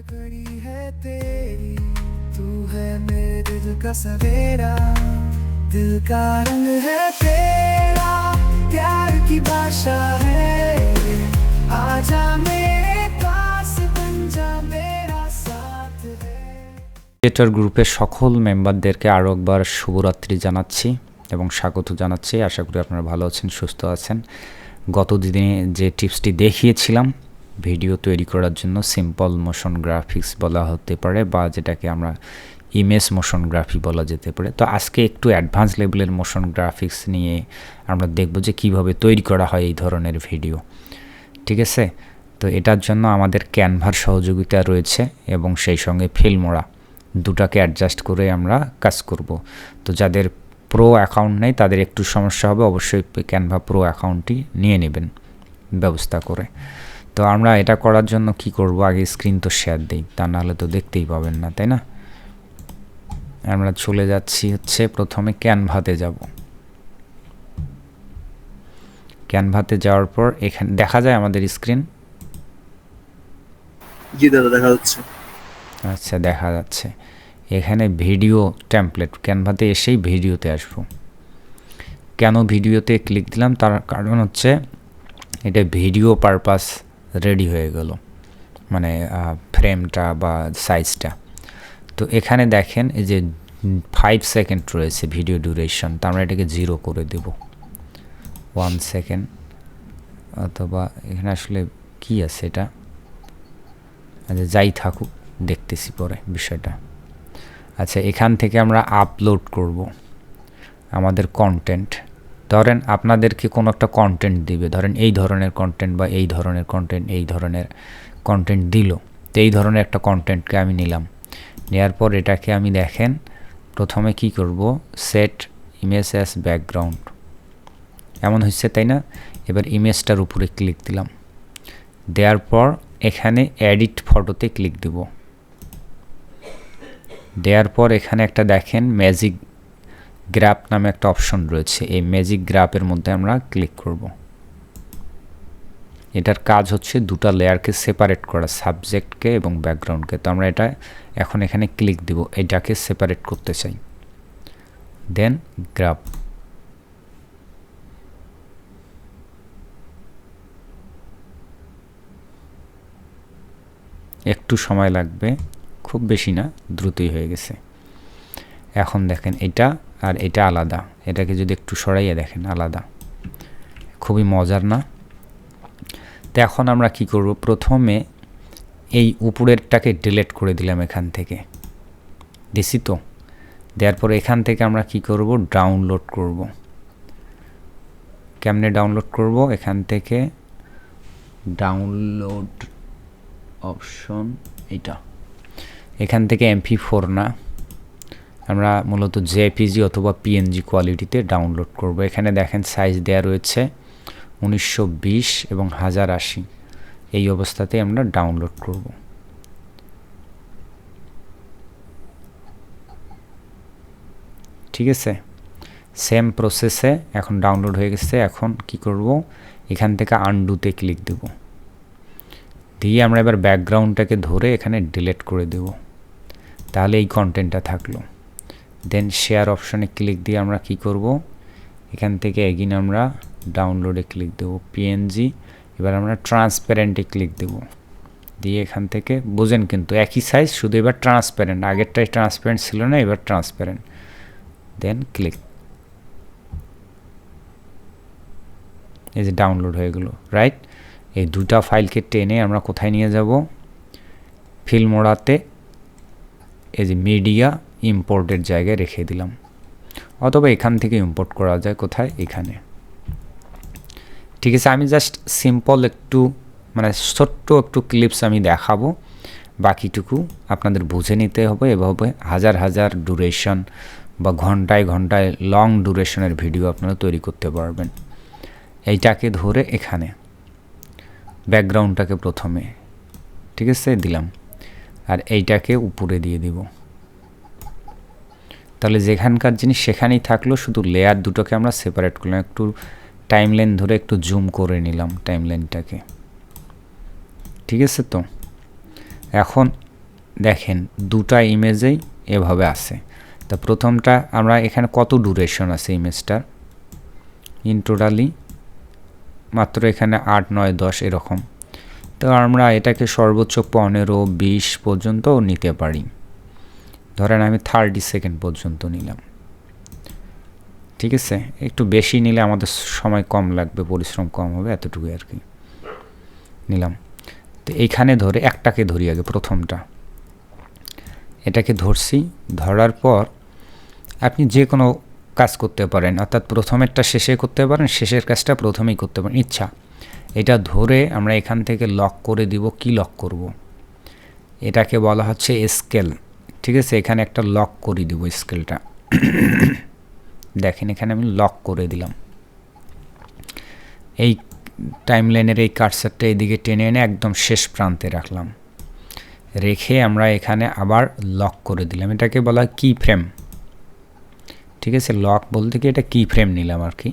कड़ी है तेरी तू है मेरे दिल का सवेरा दिल का रंग है तेरा प्यार की भाषा है आजा मेरे पास बन जा मेरा साथ है ক্রিয়েটর গ্রুপের সকল মেম্বারদেরকে আরও একবার শুভরাত্রি জানাচ্ছি এবং স্বাগত জানাচ্ছি আশা করি আপনারা ভালো আছেন সুস্থ আছেন গত দিনে যে টিপসটি দেখিয়েছিলাম ভিডিও তৈরি করার জন্য সিম্পল মোশন গ্রাফিক্স বলা হতে পারে বা যেটাকে আমরা ইমেজ মোশন গ্রাফি বলা যেতে পারে। তো আজকে একটু অ্যাডভান্স লেভেলের মোশন গ্রাফিক্স নিয়ে আমরা দেখব যে কীভাবে তৈরি করা হয় এই ধরনের ভিডিও ঠিক আছে? তো এটার জন্য আমাদের ক্যানভার সহযোগিতা রয়েছে এবং সেই সঙ্গে ফিল্মোরা দুটাকে অ্যাডজাস্ট করে আমরা কাজ করব। তো যাদের প্রো অ্যাকাউন্ট নেই, তাদের একটু সমস্যা হবে, অবশ্যই ক্যানভা প্রো অ্যাকাউন্টটি নিয়ে নেবেন ব্যবস্থা করে। তো আমরা এটা করার জন্য কি করব? আগে স্ক্রিন তো শেয়ার দিই তা নাহলে তো দেখতেই পাবেন না তাই না? আমরা চলে যাচ্ছি হচ্ছে প্রথমে ক্যানভাতে যাব। ক্যানভাতে যাওয়ার পর এখানে দেখা যায় আমাদের স্ক্রিন জি দাদা দেখা যাচ্ছে। আচ্ছা দেখা যাচ্ছে। এখানে ভিডিও টেমপ্লেট ক্যানভাতে এসেই ভিডিওতে আসব। কেন ভিডিওতে ক্লিক দিলাম? তার কারণ হচ্ছে এটা ভিডিও পারপাস রেডি হয়ে গেল মানে ফ্রেমটা বা সাইজটা তো এখানে দেখেন, এই যে ফাইভ সেকেন্ড রয়েছে ভিডিও ডিউরেশন তো আমরা এটাকে জিরো করে দেব। ওয়ান সেকেন্ড অথবা এখানে আসলে কি আছে এটা? আচ্ছা যাই থাকুক, দেখতেছি পরে বিষয়টা। আচ্ছা এখান থেকে আমরা আপলোড করব আমাদের কন্টেন্ট ধরেন আপনাদেরকে কোনো একটা কন্টেন্ট দিবে, ধরেন এই ধরনের কন্টেন্ট বা এই ধরনের কন্টেন্ট এই ধরনের কন্টেন্ট দিল, তো এই ধরনের একটা কন্টেন্টকে আমি নিলাম। নেওয়ার পর এটাকে আমি দেখেন, প্রথমে কি করব? সেট ইমেজ অ্যাস ব্যাকগ্রাউন্ড এমন হচ্ছে তাই না? এবার ইমেজটার উপরে ক্লিক দিলাম। দেওয়ার পর এখানে এডিট ফটোতে ক্লিক দিব। দেওয়ার পর এখানে একটা দেখেন ম্যাজিক গ্রাফ নামে একটা অপশন রয়েছে। এই ম্যাজিক গ্রাফের মধ্যে আমরা ক্লিক করব। এটার কাজ হচ্ছে দুটা লেয়ারকে সেপারেট করা সাবজেক্টকে এবং ব্যাকগ্রাউন্ডকে তো আমরা এটা এখন এখানে ক্লিক দিব, এটাকে সেপারেট করতে চাই। দেন গ্রাফ একটু সময় লাগবে, খুব বেশি না, দ্রুতই হয়ে গেছে। এখন দেখেন, এটা আর এটা আলাদা। এটাকে যদি একটু সরাইয়ে দেখেন, আলাদা। খুবই মজার না? তো এখন আমরা কি করব? প্রথমে এই উপরেরটাকে ডিলেট করে দিলাম এখান থেকে। দিছি তো? দেওয়ার পর এখান থেকে আমরা কি করব? ডাউনলোড করব। কেমনে ডাউনলোড করব? এখান থেকে ডাউনলোড অপশন এটা এখান থেকে এমপি ফোর না? আমরা মূলত জেপিজি অথবা পিএনজি কোয়ালিটিতে ডাউনলোড করব। এখানে দেখেন সাইজ দেয়া রয়েছে উনিশশো বিশ এবং হাজার আশি। এই অবস্থাতে আমরা ডাউনলোড করব। ঠিক আছে? সেম প্রসেসে এখন ডাউনলোড হয়ে গেছে। এখন কি করব? এখান থেকে আন্ডুতে ক্লিক দেবো। দিয়ে আমরা এবার ব্যাকগ্রাউন্ডটাকে ধরে এখানে ডিলেট করে দেব। তাহলে এই কন্টেন্টটা থাকল। দেন শেয়ার অপশনে ক্লিক দিয়ে আমরা কি করব? এখান থেকে এগিন আমরা ডাউনলোডে ক্লিক দেব পিএনজি এবার আমরা ট্রান্সপারেন্টে ক্লিক দেব। দিয়ে এখান থেকে বোঝেন কিন্তু একই সাইজ শুধু এবার ট্রান্সপারেন্ট আগেরটাই ট্রান্সপারেন্ট ছিল না, এবার ট্রান্সপারেন্ট দেন ক্লিক এই যে ডাউনলোড হয়ে গেলো রাইট এই দুটা ফাইলকে টেনে আমরা কোথায় নিয়ে যাব? ফিল্মোড়াতে এই যে মিডিয়া ইম্পোর্টের জায়গায় রেখে দিলাম। অথবা এখান থেকে ইম্পোর্ট করা যায়, কোথায়? এখানে। ঠিক আছে, আমি জাস্ট সিম্পল একটু মানে ছোট্ট একটু ক্লিপস আমি দেখাবো। বাকিটুকু আপনাদের বুঝে নিতে হবে। এভাবে হাজার হাজার ডুরেশন বা ঘন্টায় ঘন্টায় লং ডুরেশনের ভিডিও আপনারা তৈরি করতে পারবেন। এইটাকে ধরে এখানে। ব্যাকগ্রাউন্ডটাকে প্রথমে। ঠিক আছে, দিলাম। আর এইটাকে উপরে দিয়ে দিব। তাহলে যেখানকার জিনিস সেখানেই থাকল, শুধু লেয়ার দুটোকে আমরা সেপারেট করলাম। একটু টাইমলাইন ধরে একটু জুম করে নিলাম টাইমলাইনটাকে ঠিক আছে তো? এখন দেখেন, দুটা ইমেজেই এভাবে আছে। তা প্রথমটা আমরা এখানে কত ডুরেশন আছে ইমেজটার ইন টোটালি মাত্র এখানে আট, নয়, দশ এরকম। তো আমরা এটাকে সর্বোচ্চ পনেরো, বিশ পর্যন্তও নিতে পারি। ধরেন আমি থার্টি সেকেন্ড পর্যন্ত নিলাম। ঠিক আছে? একটু বেশি নিলে আমাদের সময় কম লাগবে, পরিশ্রম কম হবে এতটুকু আর কি। নিলাম। তো এইখানে ধরে একটাকে ধরি আগে প্রথমটা। এটাকে ধরছি, ধরার পর আপনি যে কোনো কাজ করতে পারেন, অর্থাৎ প্রথমেরটা শেষে করতে পারেন, শেষের কাজটা প্রথমেই করতে পারেন। ইচ্ছা, এটা ধরে আমরা এখান থেকে লক করে দিব, কি লক করব। এটাকে বলা হচ্ছে স্কেল ঠিক আছে, এখানে একটা লক করে দিব স্কেলটা দেখেন, এখানে আমি লক করে দিলাম। এই টাইম লাইনের এই কার্সারটা এদিকে টেনে এনে একদম শেষ প্রান্তে রাখলাম। রেখে আমরা এখানে আবার লক করে দিলাম। এটাকে বলা কি ফ্রেম ঠিক আছে লক বলতে কি এটা কি ফ্রেম নিলাম আর কি।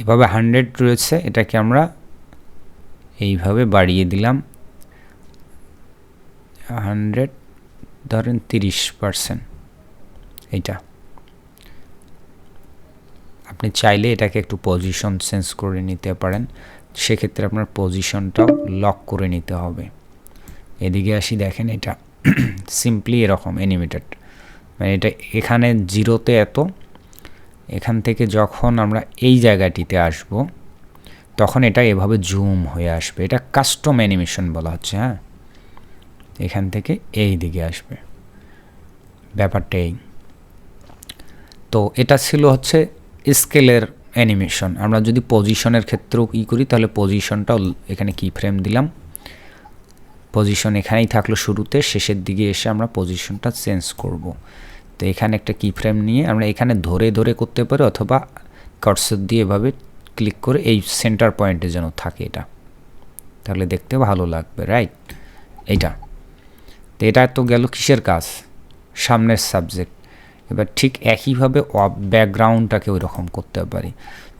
এভাবে হান্ড্রেড রয়েছে, এটাকে আমরা এইভাবে বাড়িয়ে দিলাম। হান্ড্রেড ধরেন তিরিশ পারসেন্ট এইটা। আপনি চাইলে এটাকে একটু পজিশন চেঞ্জ করে নিতে পারেন। সেক্ষেত্রে আপনার পজিশনটাও লক করে নিতে হবে। এদিকে আসি, দেখেন এটা সিম্পলি এরকম অ্যানিমেটেড মানে এটা এখানে জিরোতে এত। এখান থেকে যখন আমরা এই জায়গাটিতে আসব, তখন এটা এভাবে জুম হয়ে আসবে। এটা কাস্টম অ্যানিমেশন বলা হচ্ছে হ্যাঁ? এখান থেকে এই দিকে আসবে। ব্যাপারটা এই। তো এটা ছিল হচ্ছে স্কেলের অ্যানিমেশন। আমরা যদি পজিশনের ক্ষেত্রেও কী করি, তাহলে পজিশনটাও এখানে কি ফ্রেম দিলাম? পজিশন এখানেই থাকল শুরুতে, শেষের দিকে এসে আমরা পজিশনটা চেঞ্জ করব। তো এখানে একটা কি ফ্রেম নিয়ে আমরা এখানে ধরে ধরে করতে পারি অথবা কার্সর দিয়ে এভাবে ক্লিক করে এই সেন্টার পয়েন্টে যেন থাকে এটা। তাহলে দেখতে ভালো লাগবে, রাইট? এইটা। তো এটা তো গেল কিসের কাজ? সামনের সাবজেক্ট এবার ঠিক একইভাবে ব্যাকগ্রাউন্ডটাকে ওই রকম করতে পারি।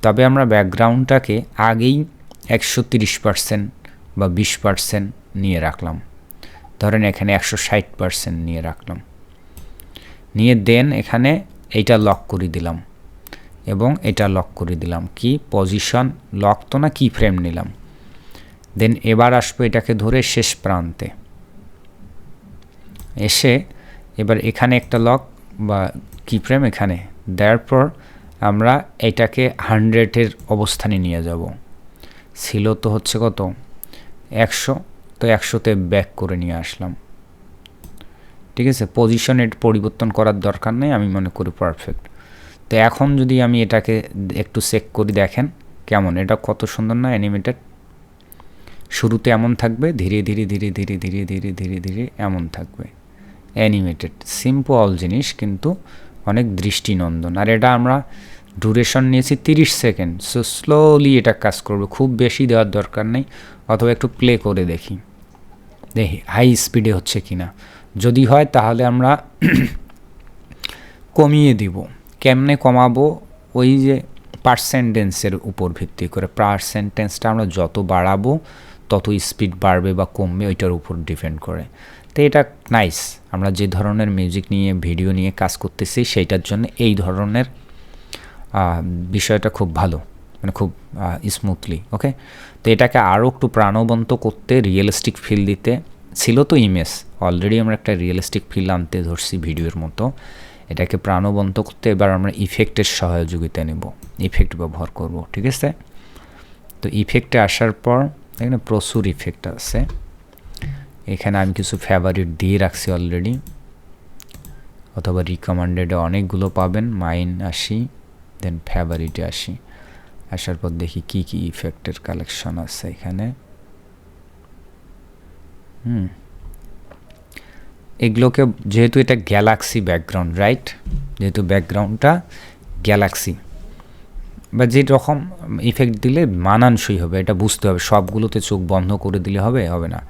তবে আমরা ব্যাকগ্রাউন্ডটাকে আগেই একশো তিরিশ পার্সেন্ট বা বিশ পার্সেন্ট নিয়ে রাখলাম। ধরেন এখানে একশো ষাট পার্সেন্ট নিয়ে রাখলাম। নিয়ে দেন এখানে এইটা লক করে দিলাম। এবং এটা লক করে দিলাম। কি? পজিশন লক তো না? কি ফ্রেম নিলাম। দেন এবার আসব এটাকে ধরে শেষ প্রান্তে। এসে এবার এখানে একটা লক বা কি ফ্রেম এখানে। দেওয়ার পর আমরা এটাকে হান্ড্রেডের অবস্থানে নিয়ে যাব। ছিল তো হচ্ছে কত? একশো। তো একশোতে ব্যাক করে নিয়ে আসলাম। ঠিক আছে? পজিশনের পরিবর্তন করার দরকার নেই, আমি মনে করি পারফেক্ট তো এখন যদি আমি এটাকে একটু চেক করি, দেখেন কেমন। এটা কত সুন্দর না অ্যানিমেটেড শুরুতে এমন থাকবে, ধীরে ধীরে ধীরে ধীরে ধীরে ধীরে ধীরে ধীরে এমন থাকবে। অ্যানিমেটেড সিম্পল জিনিস কিন্তু অনেক দৃষ্টিনন্দন। আর এটা আমরা ডুরেশন নিয়েছি তিরিশ সেকেন্ড সো স্লোলি এটা কাজ করবে। খুব বেশি দেওয়ার দরকার নেই, অথবা একটু প্লে করে দেখি। দেখি হাই স্পিডে হচ্ছে কি না? যদি হয় তাহলে আমরা কমিয়ে দিব। কেমনে কমাবো? ওই যে পার্সেন্টেন্সের উপর ভিত্তি করে। পার্সেন্টেন্সটা আমরা যত বাড়াবো তত স্পিড বাড়বে বা কমবে, ওইটার উপর ডিপেন্ড করে। তো এটা নাইস আমরা যে ধরনের মিউজিক নিয়ে ভিডিও নিয়ে কাজ করতেছি, সেইটার জন্য এই ধরনের বিষয়টা খুব ভালো মানে খুব স্মুথলি ওকে তো এটাকে আরও একটু প্রাণবন্ত করতে রিয়েলিস্টিক ফিল দিতে, ছিল তো ইমেজ অলরেডি আমরা একটা রিয়েলিস্টিক ফিল আনতে ধরছি ভিডিওর মতো। এটাকে প্রাণবন্ত করতে এবার আমরা ইফেক্টের সহযোগিতা নেব ইফেক্ট ব্যবহার করব, ঠিক আছে? তো ইফেক্টে আসার পর, এখানে প্রচুর ইফেক্ট আছে। এখানে আমি কিছু ফেভারিট দিয়ে রাখছি অলরেডি অথবা রিকমেন্ডেডে অনেকগুলো পাবেন মাইন আসি দেন ফেভারিটে আসি। আসার পর দেখি কি কি ইফেক্টের কালেকশন আছে এখানে। হুম। এগুলোকে যেহেতু এটা গ্যালাক্সি ব্যাকগ্রাউন্ড রাইট যেহেতু ব্যাকগ্রাউন্ডটা গ্যালাক্সি বা যে রকম ইফেক্ট দিলে মানানসই হবে, এটা বুঝতে হবে। সবগুলোতে চোখ বন্ধ করে দিলে হবে হবে না।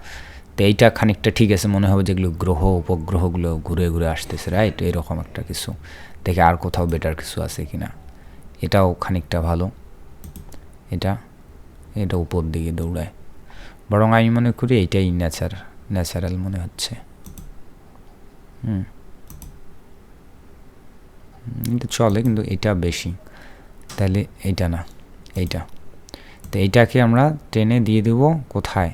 তো এইটা খানিকটা ঠিক আছে, মনে হবে যেগুলো গ্রহ, উপগ্রহগুলো ঘুরে ঘুরে আসতেছে রাইট এরকম একটা কিছু। দেখে আর কোথাও বেটার কিছু আছে কি না এটাও খানিকটা ভালো। এটা এটা উপর দিকে দৌড়ায়। বরং আমি মনে করি এইটাই ন্যাচার ন্যাচারাল মনে হচ্ছে। হুম, এটা চলে কিন্তু এটা বেশি। তাহলে এইটা না, এইটা। তো এইটাকে আমরা টেনে দিয়ে দেব কোথায়?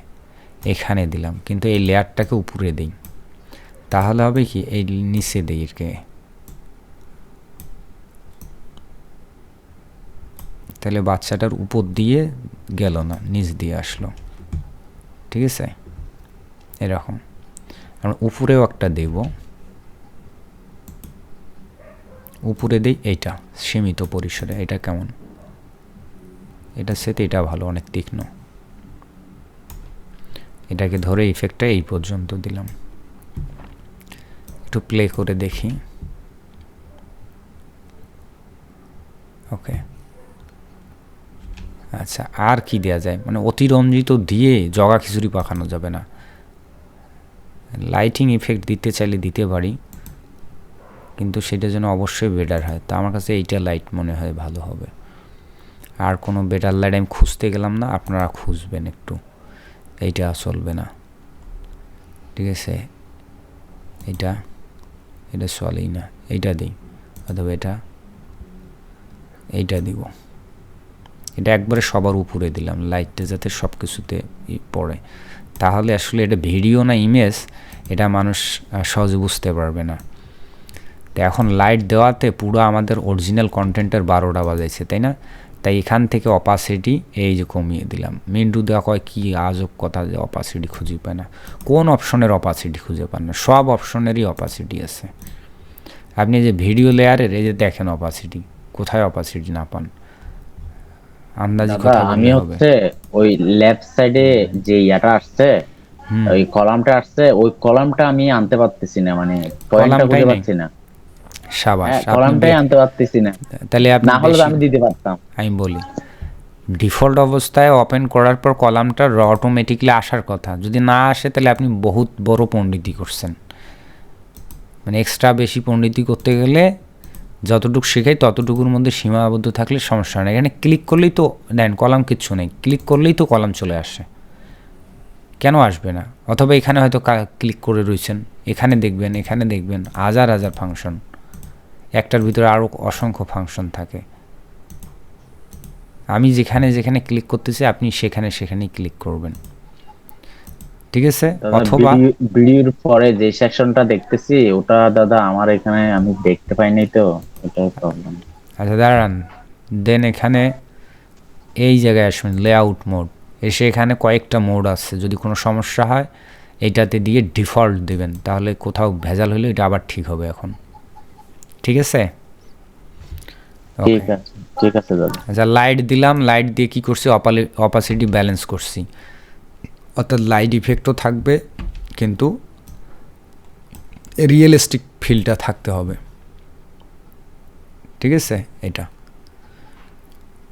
এখানে দিলাম, কিন্তু এই লেয়ারটাকে উপরে দিই। তাহলে হবে কি, এই নিচে দিই তাহলে বাচ্চাটার উপর দিয়ে গেল না, নিচ দিয়ে আসলো। ঠিক আছে? এরকম। আমরা উপরেও একটা দেব। উপরে দেই এইটা, সীমিত পরিসরে। এটা কেমন? এটা সেতে এটা ভালো, অনেক তীক্ষ্ণ। এটাকে ধরে ইফেক্টটা এই পর্যন্ত দিলাম। একটু প্লে করে দেখি। ওকে আচ্ছা আর কি দেয়া যায়? মানে অতিরঞ্জিত দিয়ে জগা খিচুড়ি পাকানো যাবে না। লাইটিং ইফেক্ট দিতে চাইলে দিতে পারি, কিন্তু সেটা যেন অবশ্যই বেটার হয়। তা আমার কাছে এইটা লাইট মনে হয় ভালো হবে। আর কোনো বেটার লাইট আমি খুঁজতে গেলাম না, আপনারা খুঁজবেন একটু। এইটা চলবে না। ঠিক আছে? এটা এটা চলেই না। এইটা দিই, অথবা এটা, এইটা দিব। এটা একবারে সবার উপরে দিলাম, লাইটটা যাতে সব কিছুতে পড়ে। তাহলে আসলে এটা ভিডিও না ইমেজ, এটা মানুষ সহজে বুঝতে পারবে না। তো এখন লাইট দেওয়াতে পুরো আমাদের অরিজিনাল কন্টেন্টের বারোটা বাজাইছে, তাই না? তাই এখান থেকে অপাসিটি এই যে কমিয়ে দিলাম। মিন্টু দেওয়া কয় কী আজব কথা যে অপাসিটি খুঁজে পায় না। কোন অপশনের অপাসিটি খুঁজে পান না সব অপশনেরই অপাসিটি আছে। আপনি যে ভিডিও লেয়ারের এই যে দেখেন অপাসিটি কোথায় অপাসিটি না পান? আন্দাজি কথা আমি হচ্ছে ওই লেফট সাইডে যে ইয়াটা আসছে ওই কলামটা আসছে ওই কলামটা আমি আনতে পারতেছি না মানে পয়েন্টটা নেই। পাচ্ছি না। সাবাস হ্যাঁ কলামটাই আনতে পারতেছি না। তাহলে আপনি না হলে আমি দিতে পারতাম। আমি বলি ডিফল্ট অবস্থায় ওপেন করার পর কলামটা অটোমেটিকলি আসার কথা। যদি না আসে তাহলে আপনি বহুত বড় পণ্ডিতি করছেন। মানে এক্সট্রা বেশি পণ্ডিতি করতে গেলে যতটুকু শেখাই ততটুকুর মধ্যে সীমাবদ্ধ থাকলে সমস্যা নেই এখানে ক্লিক করলেই তো দেন কলাম কিচ্ছু নেই। ক্লিক করলেই তো কলাম চলে আসে। কেন আসবে না? অথবা এখানে হয়তো ক্লিক করে রয়েছেন। এখানে দেখবেন এখানে দেখবেন। হাজার হাজার ফাংশন একটার ভিতরে আরও অসংখ্য ফাংশন থাকে। আমি যেখানে যেখানে ক্লিক করতেছি আপনি সেখানে সেখানেই ক্লিক করবেন। ঠিক আছে? অথবা ভিডিওর পরে যে সেকশনটা দেখতেছি ওটা দাদা আমার এখানে আমি দেখতে পাইনি তো ওটাই প্রবলেম আচ্ছা দাঁড়ান। দেন এখানে এই জায়গায় আসবেন লেআউট মোড এসে এখানে কয়েকটা মোড আছে যদি কোনো সমস্যা হয় এটাতে দিয়ে ডিফল্ট দিবেন। তাহলে কোথাও ভেজাল হলে এটা আবার ঠিক হবে এখন। ঠিক আছে? ঠিক দাদা। আচ্ছা লাইট দিলাম লাইট দিয়ে কি করছি? অপাসিটি ব্যালেন্স করছি। অর্থাৎ লাইট ইফেক্টও থাকবে কিন্তু রিয়েলিস্টিক ফিলটা থাকতে হবে। ঠিক আছে? এটা।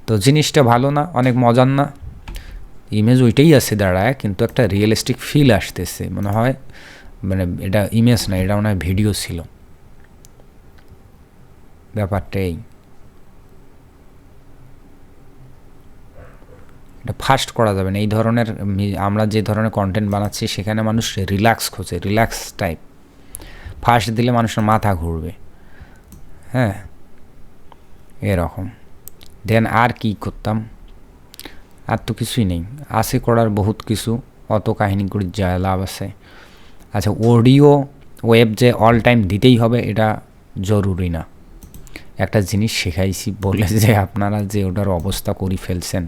তো জিনিসটা ভালো না অনেক মজার না। ইমেজ ওইটাই আছে দাঁড়ায় কিন্তু একটা রিয়েলিস্টিক ফিল আসতেছে। মনে হয় মানে এটা ইমেজ না এটা মনে হয় ভিডিও ছিল। ব্যাপারটা এই এটা ফাস্ট করা যাবে না। এই ধরনের আমরা যে ধরনের কন্টেন্ট বানাচ্ছি, সেখানে মানুষ রিল্যাক্স খোঁজে রিল্যাক্স টাইপ ফাস্ট দিলে মানুষের মাথা ঘুরবে। হ্যাঁ এরকম। দেন আর কি করতাম? আর তো কিছুই নেই। আছে করার বহুত কিছু, অত কাহিনী যা লাভ আছে। আচ্ছা অডিও ওয়েব যে অল টাইম দিতেই হবে, এটা জরুরি না। একটা জিনিস শেখাইছি বলে যে আপনারা যে ওটার অবস্থা করে ফেলছেন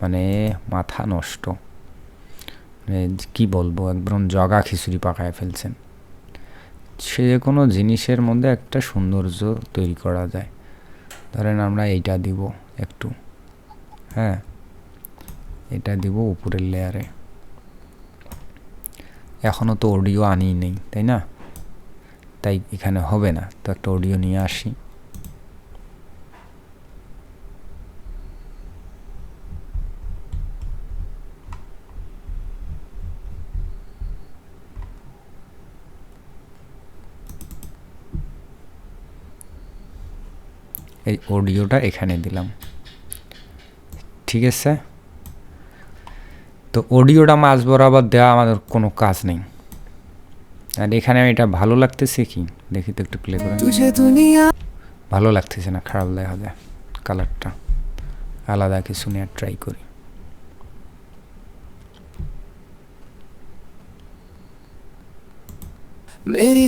মানে মাথা নষ্ট। মানে কী বলব, একদম জগা খিচুড়ি পাকায় ফেলছেন। সে কোনো জিনিসের মধ্যে একটা সৌন্দর্য তৈরি করা যায়। ধরেন আমরা এইটা দিব একটু হ্যাঁ? এটা দিব উপরের লেয়ারে এখনও তো অডিও আনি নেই, তাই না? তাই এখানে হবে না, তো একটা অডিও নিয়ে আসি। এই অডিওটা এখানে দিলাম। ঠিক আছে? তো অডিওটা মাছ বরাবর দেওয়া আমাদের কোনো কাজ নেই। আর এখানে আমি এটা ভালো লাগতেছে কি? দেখি তো একটু প্লে করে ভালো লাগতেছে না খারাপ দেখা যায়। কালারটা আলাদা কিছু নিয়ে ট্রাই করি। মেরি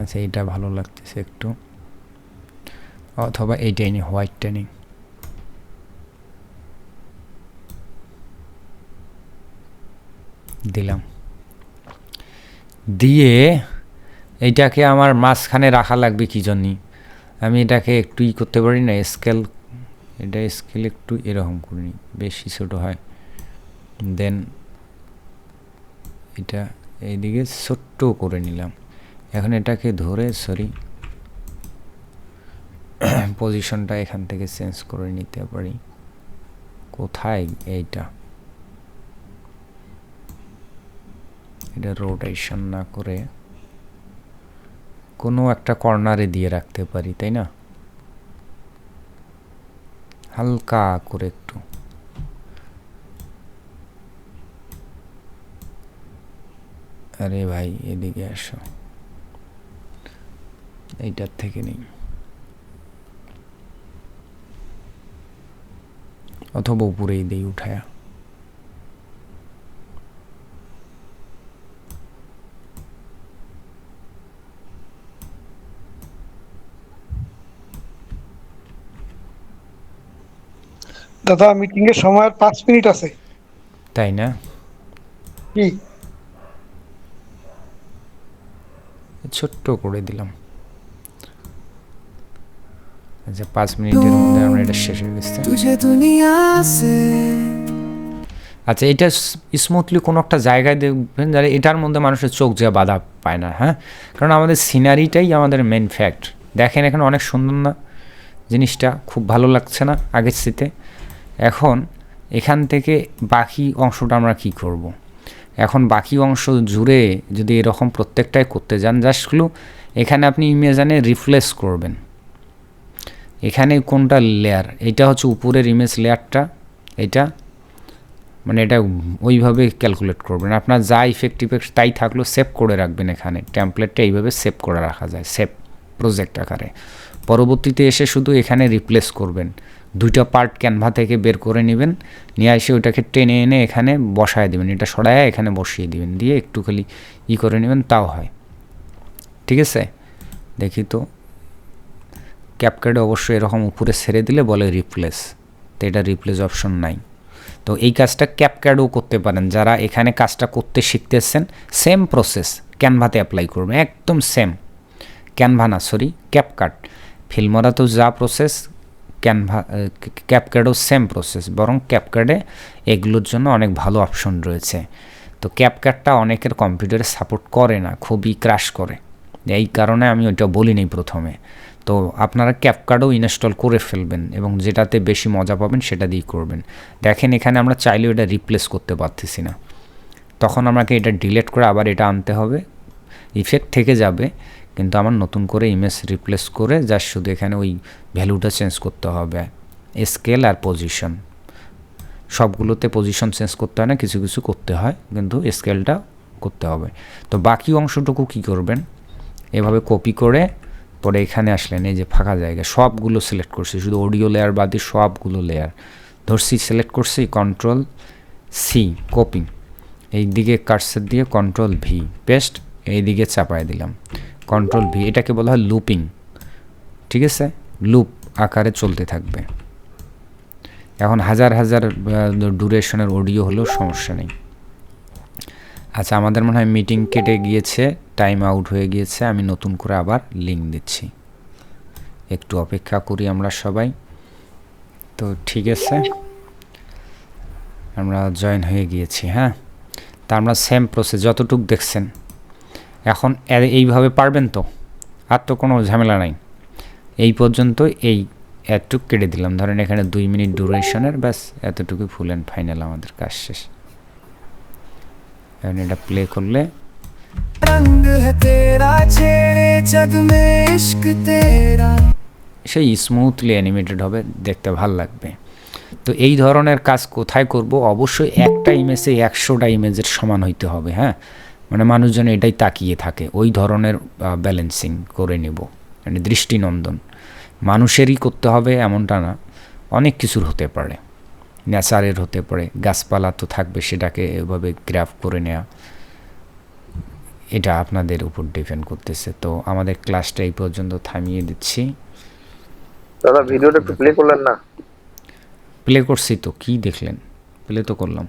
আচ্ছা এইটা ভালো লাগতেছে একটু। অথবা এইটাই নি হোয়াইটটা নেই দিলাম। দিয়ে এইটাকে আমার মাঝখানে রাখা লাগবে কি জন্যি? আমি এটাকে একটু ই করতে পারি না স্কেল এটা স্কেল একটু এরকম করে বেশি ছোটো হয়। দেন এটা এইদিকে ছোট্ট করে নিলাম। এখন এটাকে ধরে সরি পজিশনটা এখান থেকে চেঞ্জ করে নিতে পারি। কোথায় এইটা? এটা রোটেশন না করে কোনো একটা কর্নারে দিয়ে রাখতে পারি, তাই না? হালকা করে একটু। আরে ভাই এদিকে আসো। এইটার থেকে নেই। অথবা উপরেই দেই উঠায়া। দাদা মিটিং এর সময় আর পাঁচ মিনিট আছে। তাই না? কি? ছোট্ট করে দিলাম। আচ্ছা পাঁচ মিনিটের মধ্যে আমরা এটা শেষ হয়ে গেছে। আচ্ছা এটা স্মুথলি কোনো একটা জায়গায় দেখবেন যারা এটার মধ্যে মানুষের চোখ যা বাধা পায় না হ্যাঁ? কারণ আমাদের সিনারিটাই আমাদের মেন ফ্যাক্ট দেখেন এখানে অনেক সুন্দর না জিনিসটা খুব ভালো লাগছে না আগের শীতে এখন এখান থেকে বাকি অংশটা আমরা কি করব। এখন বাকি অংশ জুড়ে যদি এরকম প্রত্যেকটাই করতে যান জাস্টগুলো এখানে আপনি ইমেজানে রিপ্লেস করবেন। এখানে কোনটা লেয়ার এটা হচ্ছে উপরের ইমেজ লেয়ারটা এটা মানে এটা ওইভাবে ক্যালকুলেট করবেন। আপনার যা ইফেক্ট ইফেক্ট তাই থাকল সেভ করে রাখবেন এখানে। ট্যাম্পলেটটা এইভাবে সেভ করে রাখা যায় সেভ প্রজেক্ট আকারে। পরবর্তীতে এসে শুধু এখানে রিপ্লেস করবেন। দুইটা পার্ট ক্যানভা থেকে বের করে নেবেন। নিয়ে এসে ওইটাকে টেনে এনে এখানে বসায় দেবেন। এটা সরায় এখানে বসিয়ে দিবেন। দিয়ে একটু খালি ই করে নেবেন, তাও হয়। ঠিক আছে? দেখি তো। ক্যাপকার্ডে অবশ্যই এরকম উপরে ছেড়ে দিলে বলে রিপ্লেস তো এটা রিপ্লেস অপশন নাই। তো এই কাজটা ক্যাপকার্ডও করতে পারেন। যারা এখানে কাজটা করতে শিখতেছেন সেম প্রসেস ক্যানভাতে অ্যাপ্লাই করবেন। একদম সেম ক্যানভা না সরি ক্যাপকার্ড ফিল্মরা তো যা প্রসেস ক্যানভা ক্যাপকার্ডও সেম প্রসেস বরং ক্যাপকার্ডে এগুলোর জন্য অনেক ভালো অপশন রয়েছে। তো ক্যাপকার্ডটা অনেকের কম্পিউটারে সাপোর্ট করে না, খুবই ক্রাশ করে। এই কারণে আমি ওইটা বলিনি প্রথমে। তো আপনারা ক্যাপকার্ডও ইনস্টল করে ফেলবেন এবং যেটাতে বেশি মজা পাবেন সেটা দিয়ে করবেন। দেখেন এখানে আমরা চাইলেও এটা রিপ্লেস করতে পারতেছি না। তখন আমাকে এটা ডিলিট করে আবার এটা আনতে হবে। ইফেক্ট থেকে যাবে, কিন্তু আমার নতুন করে ইমেজ রিপ্লেস করে জাস্ট শুধু এখানে ওই ভ্যালুটা চেঞ্জ করতে হবে। স্কেল আর পজিশন সবগুলোতে পজিশন চেঞ্জ করতে হয় না, কিছু কিছু করতে হয়, কিন্তু স্কেলটা করতে হবে। তো বাকি অংশটুকু কি করবেন? এভাবে কপি করে পরে এখানে আসলেন, এই যে ফাঁকা জায়গা, সবগুলো সিলেক্ট করছি, শুধু অডিও লেয়ার বাদে সবগুলো লেয়ার ধরছি সিলেক্ট করছি কন্ট্রোল সি কপি এই দিকে কার্সার দিয়ে কন্ট্রোল ভি পেস্ট এই দিকে চাপায় দিলাম। কন্ট্রোল ভি এটাকে বলা হয় লুপিং ঠিক আছে? লুপ আকারে চলতে থাকবে। এখন হাজার হাজার ডুরেশনের অডিও হলেও সমস্যা নেই। আচ্ছা আমাদের মনে হয় মিটিং কেটে গিয়েছে টাইম আউট হয়ে গিয়েছে, আমি নতুন করে আবার লিঙ্ক দিচ্ছি। একটু অপেক্ষা করি আমরা সবাই। তো ঠিক আছে? আমরা জয়েন হয়ে গিয়েছি হ্যাঁ? তা আমরা সেম প্রসেস যতটুক দেখছেন। এখন এইভাবে পারবেন তো? আর তো কোনো ঝামেলা নাই। এই পর্যন্ত এই এতটুকু কেটে দিলাম। ধরেন এখানে দুই মিনিট ডুরেশনের ব্যাস এতটুকুই ফুল অ্যান্ড ফাইনাল আমাদের কাজ শেষ। এখন এটা প্লে করলে সেই স্মুথলি অ্যানিমেটেড হবে দেখতে ভালো লাগবে। তো এই ধরনের কাজ কোথায় করব? অবশ্যই একটা ইমেজে একশোটা ইমেজের সমান হইতে হবে হ্যাঁ? মানে মানুষজন এটাই তাকিয়ে থাকে ওই ধরনের ব্যালেন্সিং করে নেব মানে দৃষ্টিনন্দন। মানুষেরই করতে হবে এমনটা না অনেক কিছুর হতে পারে। ন্যাচারের হতে পারে গাছপালা তো থাকবে সেটাকে এভাবে গ্রাফ করে নেওয়া এটা আপনাদের উপর ডিপেন্ড করতেছে তো আমাদের ক্লাসটা এই পর্যন্ত থামিয়ে দিচ্ছি। দাদা ভিডিওটা একটু প্লে করলেন না? প্লে করছি তো কি দেখলেন? প্লে তো করলাম।